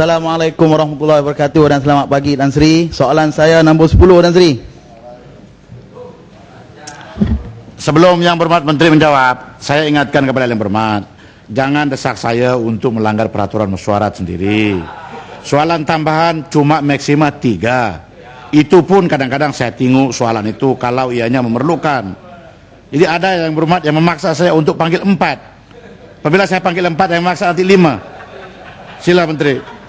Assalamualaikum warahmatullahi wabarakatuh dan selamat pagi Tan Sri. Soalan saya nombor 10 Tan Sri. Sebelum Yang Berhormat Menteri menjawab, saya ingatkan kepada Yang Berhormat, jangan desak saya untuk melanggar peraturan mesyuarat sendiri. Soalan tambahan cuma maksimal tiga. Itu pun kadang-kadang saya tengok soalan itu kalau ianya memerlukan. Jadi ada yang berhormat yang memaksa saya untuk panggil empat. Apabila saya panggil empat, yang memaksa nanti lima. Sila Menteri.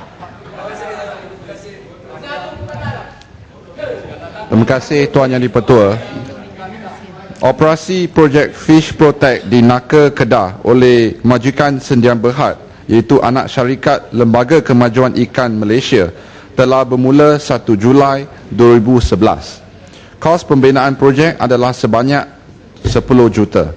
Terima kasih Tuan Yang Dipertua. Operasi projek Fish Protect di Naka Kedah oleh Majikan Sendian Berhad iaitu anak syarikat Lembaga Kemajuan Ikan Malaysia telah bermula 1 Julai 2011. Kos pembinaan projek adalah sebanyak 10 juta.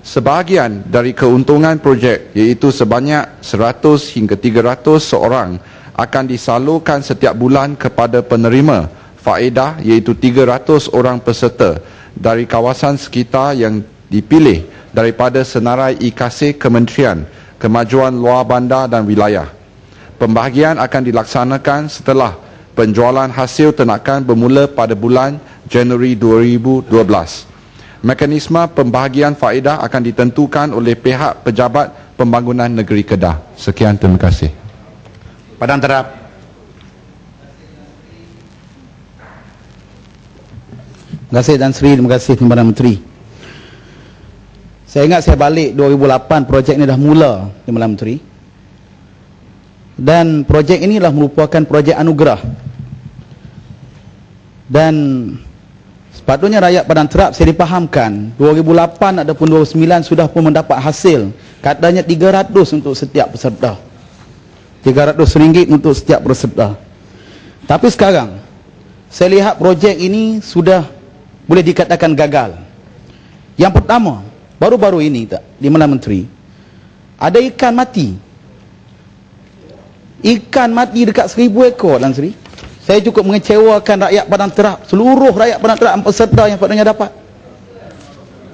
Sebahagian dari keuntungan projek iaitu sebanyak 100 hingga 300 seorang akan disalurkan setiap bulan kepada penerima faedah iaitu 300 orang peserta dari kawasan sekitar yang dipilih daripada senarai IKC Kementerian Kemajuan Luar Bandar dan Wilayah. Pembahagian akan dilaksanakan setelah penjualan hasil ternakan bermula pada bulan Januari 2012. Mekanisme pembahagian faedah akan ditentukan oleh pihak pejabat pembangunan negeri Kedah. Sekian, terima kasih. Padang terap. Terima kasih Tan Sri, terima kasih Timbalan Menteri. Saya ingat saya balik 2008 projek ini dah mula Timbalan Menteri. Dan projek ini adalah merupakan projek anugerah. Dan sepatutnya rakyat Padang Terap saya dipahamkan 2008 ataupun 2009 sudah pun mendapat hasil katanya 300 untuk setiap peserta. 300 ringgit untuk setiap peserta. Tapi sekarang saya lihat projek ini sudah boleh dikatakan gagal. Yang pertama, baru-baru ini di mana menteri ada ikan mati. Ikan mati dekat seribu ekor Lan Sri. Saya cukup mengecewakan rakyat Padang Terap, seluruh rakyat Padang Terap peserta yang patutnya dapat.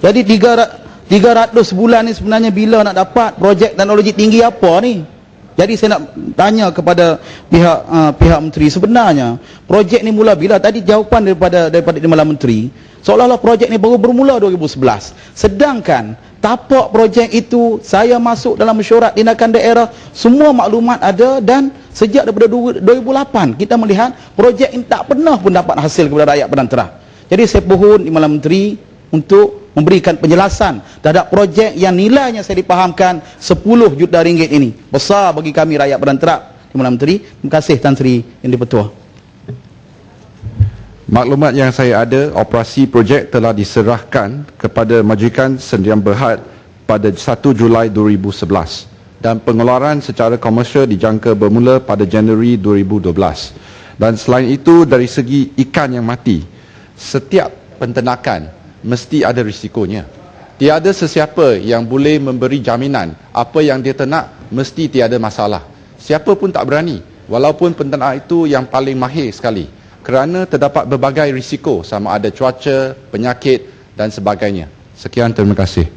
Jadi 300 300 bulan ni sebenarnya bila nak dapat projek teknologi tinggi apa ni? Jadi saya nak tanya kepada pihak uh, pihak menteri sebenarnya projek ni mula bila tadi jawapan daripada daripada Timbalan Menteri seolah-olah projek ni baru bermula 2011. Sedangkan tapak projek itu saya masuk dalam mesyuarat tindakan daerah semua maklumat ada dan sejak daripada 2008 kita melihat projek ini tak pernah pun dapat hasil kepada rakyat Padang Terah. Jadi saya pohon Timbalan Menteri untuk memberikan penjelasan terhadap projek yang nilainya saya dipahamkan 10 juta ringgit ini. Besar bagi kami rakyat Terap. Terima Menteri. Terima kasih Tan Sri yang dipertua. Maklumat yang saya ada, operasi projek telah diserahkan kepada Majikan Sendirian Berhad pada 1 Julai 2011 dan pengeluaran secara komersial dijangka bermula pada Januari 2012. Dan selain itu, dari segi ikan yang mati, setiap pentenakan mesti ada risikonya. Tiada sesiapa yang boleh memberi jaminan apa yang dia ternak mesti tiada masalah. Siapa pun tak berani, walaupun penternak itu yang paling mahir sekali kerana terdapat berbagai risiko sama ada cuaca, penyakit dan sebagainya. Sekian terima kasih.